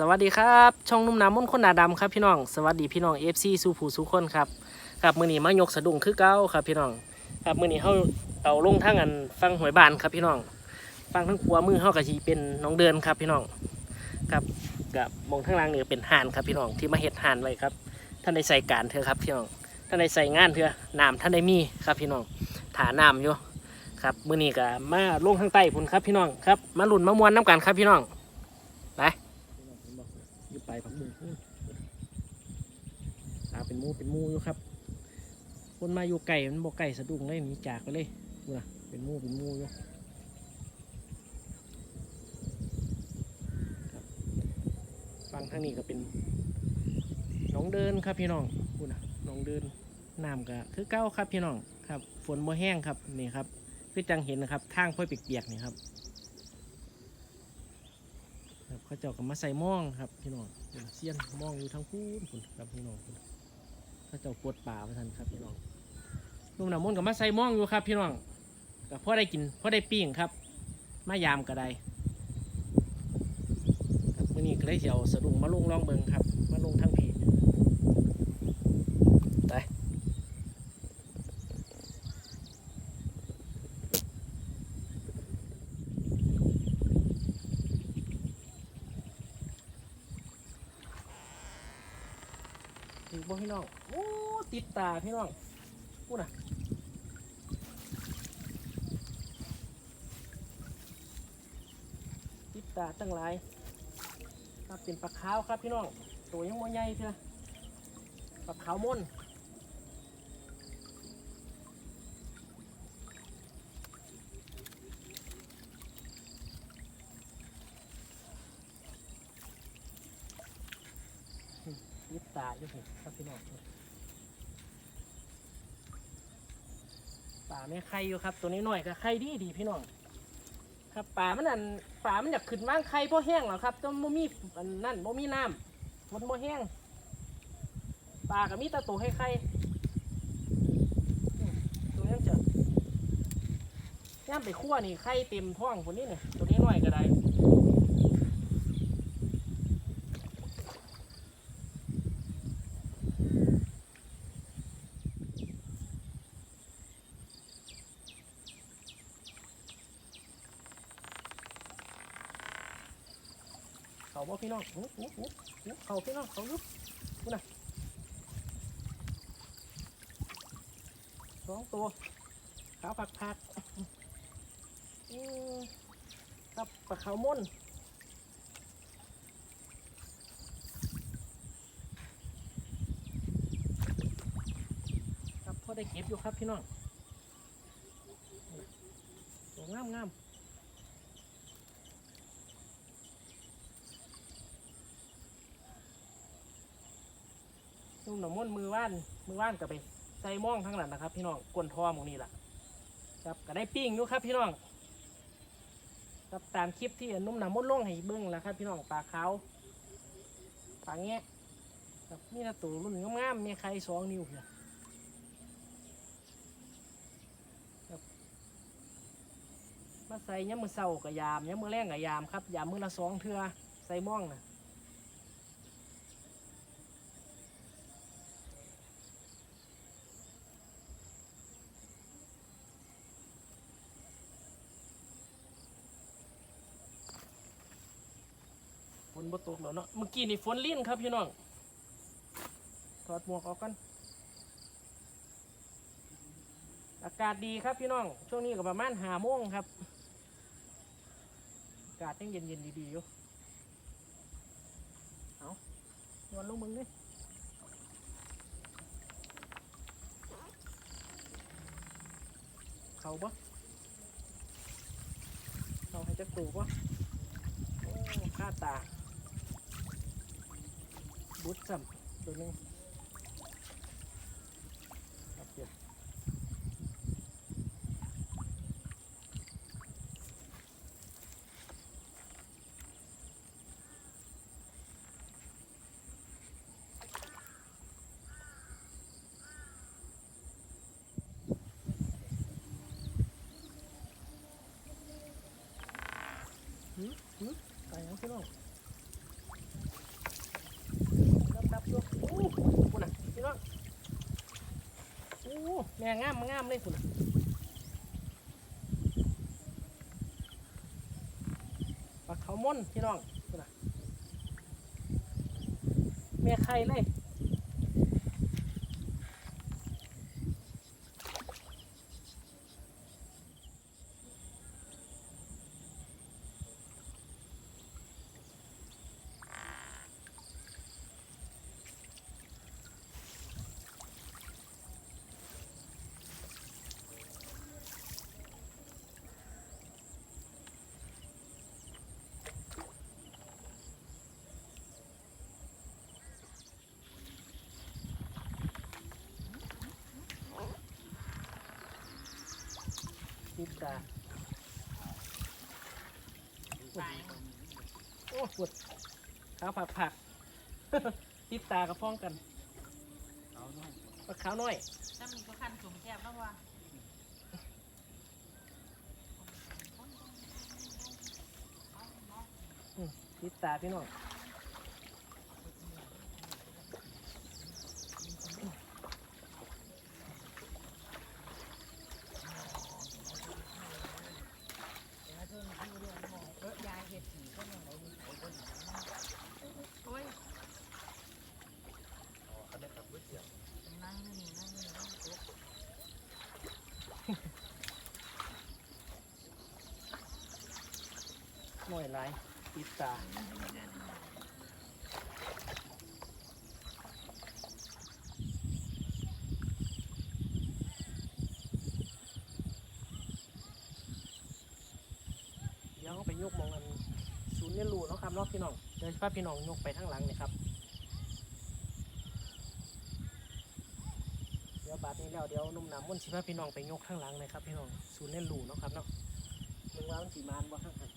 สวัสดีครับ ช่องนุ่มน้ำมนต์คนหนาดำครับพี่น้อง สวัสดีพี่น้องเอฟซีสู่ผู้สู่คนครับครับมือนี้มายกสะดุ้งคือเก้าครับพี่น้องครับมือนี้เขาเอาลงทั้งอันฟังหวยบานครับพี่น้อง ฟังทั้งขัวมือเขากะทีเป็นน้องเดินครับพี่น้องครับกับมองทั้งล่างเนี่เป็นห่านครับพี่น้องที่มาเห็ดห่านไว้ครับท่านได้ใส่การเถอะครับพี่น้องท่านได้ใส่งานเถอะน้ำท่านได้มีครับพี่น้องถาน้ำอยู่ครับมือนี้ก็มาลงทางใต้พุ่นครับพี่น้องครับมาหลุนมามวนน้ำกันครับพี่น้อง ไปผักบุ้งตาเป็นมูเป็นมูอยู่ครับ คนมาอยู่ไก่มันบอกไก่สะดุ้งเลยหนีจากไปเลยเมื่อเป็นมูเป็นมูอยู่ฟังทางนี้ก็เป็นน้องเดินครับพี่น้องพูดนะหน้องเดินน้ำก็คือเก้าครับพี่น้องครับ ฝนบ่แห้งครับนี่ครับคือจังเห็นนะครับทางค่อยเปียกๆนี่ครับ ครับเขาเจ้าก็มาใส่ม่องครับพี่น้องเสี้ยนม่องอยู่ทั้งคู่คุณครับพี่น้องเขาเจ้าปวดป่ามาทันครับพี่น้องลุงน้ำมนต์ก็มาใส่ม่องอยู่ครับ พี่น้องก็พอได้กินพอได้ปิ้งครับมายามก็ได้ครับมื่อนี้ก็ได้เสียวสะดุ้งมาลงลองเบิงครับ มาลงทั้งผีไปถึง บ่พี่น้องโอ้ติดตาพี่น้องพูดนะติดตาตั้งหลายครับเป็นปลาขาวครับพี่น้องตัวยังบ่ใหญ่เถอะปลาขาวม่น ติดตาอยู่ผมครับพี่น้องป่าไม่ไข่อยู่ครับ ตัวนี้หน่อยก็ไข่ดีดีพี่น้องครับป่ามันนั่นป่ามันอยากขึ้นว่างไข่เพราะแห้งหรอครับต้องบ่มีอันนั่นบ่มีน้ำมันบ่แห้งป่าก็มีตะตัวให้ไข่ตัวนี้จะย่ามไปคั่วนี่ไข่เต็มท้องคนนี้เนี่ยตัวนี้หน่อยก็ได้ เขาบ่พี่น้องอุ๊บอุ๊บอุ๊บอุ๊บเขาพี่น้องเขายุบคุณน่ะสองตัวขาวผักผักอืมกับปลาขาวม่นครับพอได้เก็บอยู่ครับพี่น้องตัวงามงาม นุ่มหนมม่นมือว่านมือว่านกับไปใส่ม่องทั้งนั้นนะครับ พี่น้องกวนทอมองนี่แหละครับก็ได้ปิ้งอยู่ครับ พี่น้องครับตามคลิปที่นุ่มหนำมดล่งให้เบิ้งแล้วครับ พี่น้องปลาขาวปลาแงะครับนี่นะตัวรุ่นงามๆมีใครสองนิ้วเนี่ยครับมาใส่ย้ำมือเศร้ากับยามย้ำมือแรงกับยามครับยามมือละสองเทือใส่ม่องนะ กแล้วเนาะเมื่อกี้นี่ฝนลิ้นครับพี่น้องถอดหมวกออกกัน อากาศดีครับพี่น้อง ช่วงนี้ก็ประมาณหาโมงครับ อากาศยังเย็นเย็นๆดีๆอยู่เอานอนลงมึงดิเขาปะเขาให้จะตูปะโอ้ข้าตา บุดซ้ำตัวหนึงครับเดี๋ยวหืมหืมไปแล้วพี่น้อง แม่งามงามเลยคุณปลาเขาม่นพี่น้องคุณนะแม่ไข่เลย ติดตาโอ้ปวดขาวผักผักติดตากระพ้องกันปลาขาวน้อยถ้ามีก็คันจุ่มแคบแล้วว่าติดตาพี่น้อง โอ้ยนั่งนี่นั่งนี่นั่งตุ๊ก หน่อยหลายติดตาเดี๋ยวเอาไปยกมองกันศูนย์เรียนรู้เนาะครับเนาะพี่น้องเดี๋ยวพาพี่น้องยกไปทั้งหลังเนี่ยครับเดี๋ยวบาดนี้แล้วเดี๋ยวนุ่มหนำมุ่นสิพาพี่น้องไปยกข้างหลังเลยครับพี่น้องศูนย์เรียนรู้เนาะครับเนาะเมืองว่ามันสีมานบ่ข้างหัน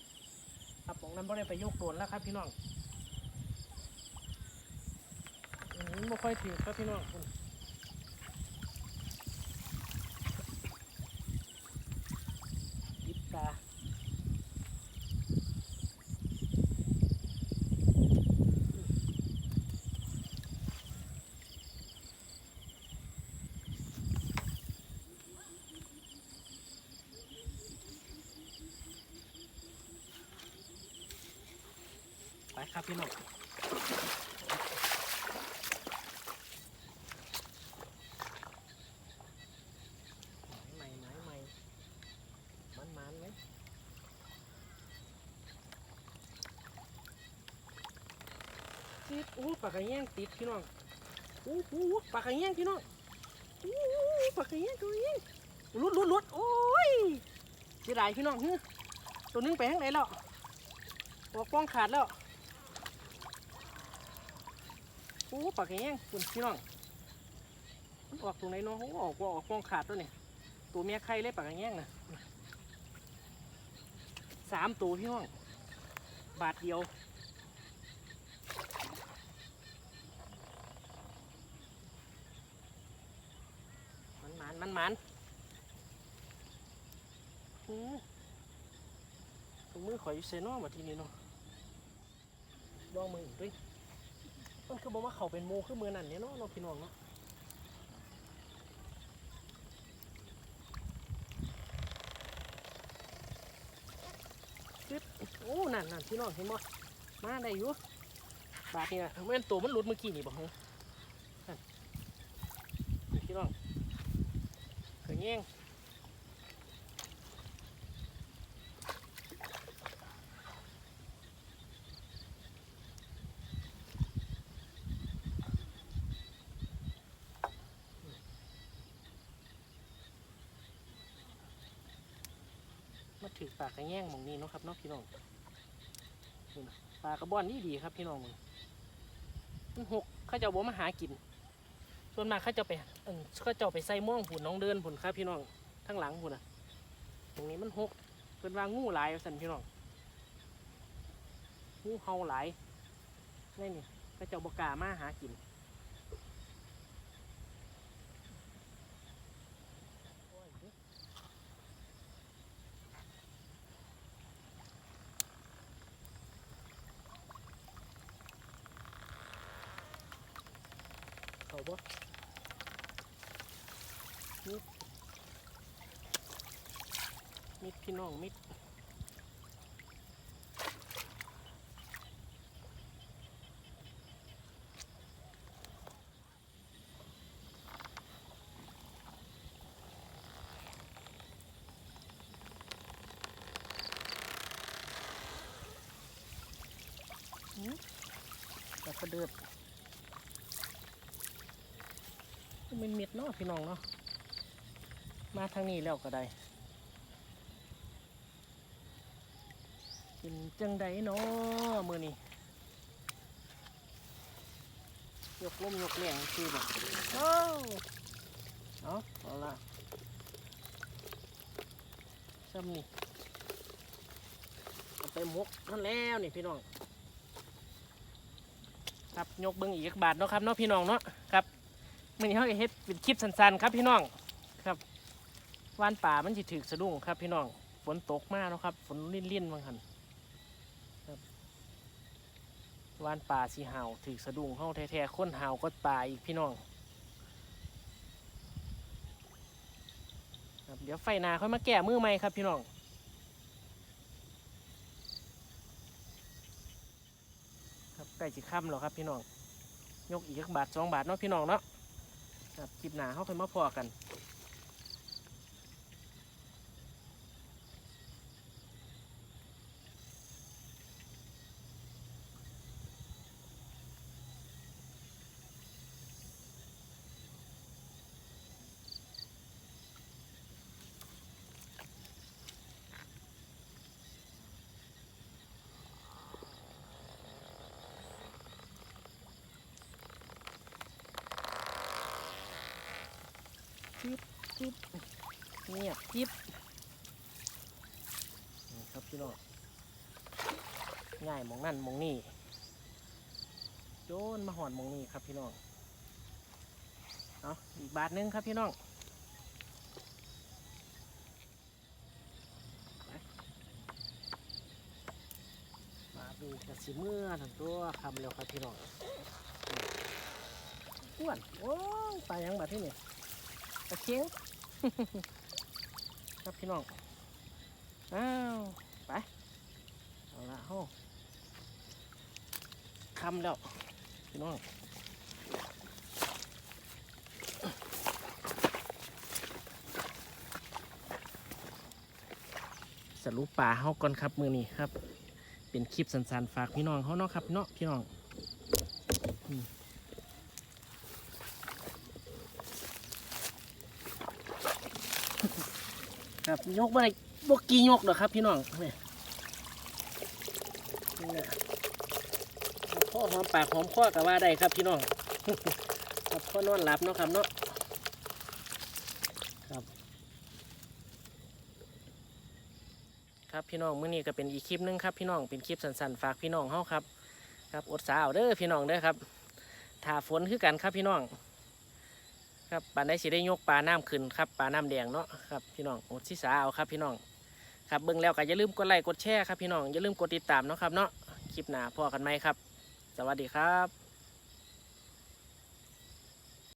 ครับผมนั้นบ่ได้ไปยกโดนแล้วครับพี่น้องไม่ค่อยถือครับพี่น้องคุณยิบตา ครับพี่น้องไม้ใหม่ใหม่มันมันไหมติดอู้ปากกระแยงติดพี่น้องอู้หูปากกระแยงพี่น้องอู้หูปากกระแยงตัวแยงลุดลุดลุดโอ้ยเสียดายพี่น้องฮึตัวนึงไปทางไหนแล้วออกกล้องขาดแล้ว อู้ปากกระแยงคุณพี่น้องมันออกตรงไหนเนาะโอ้ออกออกกองขาดตัวนี่ตัวเมียไข่เลยปากกระแยงนะสามตัวพี่น้องบาทเดียวมันมันมันมันอืมถุงมือข่อยอยู่เซนอมาทีนี้เนาะลองมืออีกด้วย มันคือบอกว่าเขาเป็นโมคือมือนั่นเนี่ยเนาะเราะพี่น้องเนาะโอ้นั่นนั่นพี่น้องเห็นบ่มาได้อยู่บาทนี่ยเมื่อตัวมันหลุดเมื่อกี้นี่บอกฮะนั่นนี่พี่น้องเคยแย่ง ถือปากระแย่งมองนี้เนาะครับเนาะพี่น้องปลากระบอนนี่ดีครับพี่น้องมึงมันหกเขาเจะบอกมาหากิน ส่วนมากเขาจะไปเออเขาจะเอาไปใส่ม่วงผุนน้องเดินผุนครับพี่น้องทั้งหลังผุนอะ ตรงนี้มันหกเป็นว่างูหลายสันพี่น้องงูเห่าหลายนี่นี่เขาเจ้าบกามาหากิน เอาบ่มิดมิดพี่น้องมิดแล้วก็เดือด มันมิดเนาะพี่น้องเนาะมาทางนี้แล้วก็ได้เป็นจังใดเนาะมือนี้ยกล้มยกแรงคือแบบเอาเอาเอาละซ้ำนี่ไปมกนั่นแล้วนี่พี่น้อง ครับยกเบิ้งอีกบาทเนาะครับเนาะพี่น้องเนาะครับ มื่อนี้เขาเฮ็ดเป็นคลิปสั้นๆครับพี่น้องครับว่านป่ามันจะถือสะดุ้งครับ พี่น้องฝนตกมากนะครับฝนลิ่นลิ่นๆบางหันครับว่านป่าสีหาวถือสะดุ้งเข้าแท้ๆค้นหาวก็ป่าอีกพี่น้องครับเดี๋ยวไฟหนาค่อยมาแก้มือใหม่ครับพี่น้องครับใกล้จะค่ำแล้วครับพี่น้องยกอีกจักบาทสองบาทเนาะพี่น้องเนาะ ครับคลิปหนาเขาค่อยมาพอกัน จิ๊บจิ๊บเงียบจิ๊บนี่ครับพี่น้องง่ายมองนั่นมองนี่โยนมาหอนมองนี่ครับพี่น้องเอาอีกบาทหนึงครับพี่น้องไปบาทนี้กระสิเมื่อทั้งตัวคำเร็วครับพี่น้องอ้วนโอ้ตายยังบาทที่นี่ ตะเคียงครับพี่น้องอ้าวไปเอาละโหคำแล้วพี่น้องสรุปป่าเฮาก่อนครับมือนี้ครับ เป็นคลิปสั้นๆฝากพี่น้องเขาเนาะครับเนาะพี่น้อง ครับยกมาได้บกกี่ยกหรอครับพี่น้องเนี่ยนี่แหละเอาพ่อหอมปากหอมคอกับว่าได้ครับพี่น้องครับพ่อนอนหลับเนาะครับเนาะครับครับพี่น้องเมื้อนี้ก็เป็นอีกคลิปหนึงครับพี่น้องเป็นคลิปสั้นๆฝากพี่น้องเฮาครับ ครับอดสาวเด้อพี่น้องเด้อครับถ้าฝนคือกันครับพี่น้อง ครับปานได้สิได้ยกปลาน้ำขึ้นครับปลาน้ำแดงเนาะครับพี่น้องอดสิสาเอาครับพี่น้องครับเบิ้งแล้วก็อย่าลืมกดไลค์กดแชร์ครับพี่น้องอย่าลืมกดติดตามเนาะครับเนาะคลิปหน้าพอกันไหมครับ สวัสดีครับ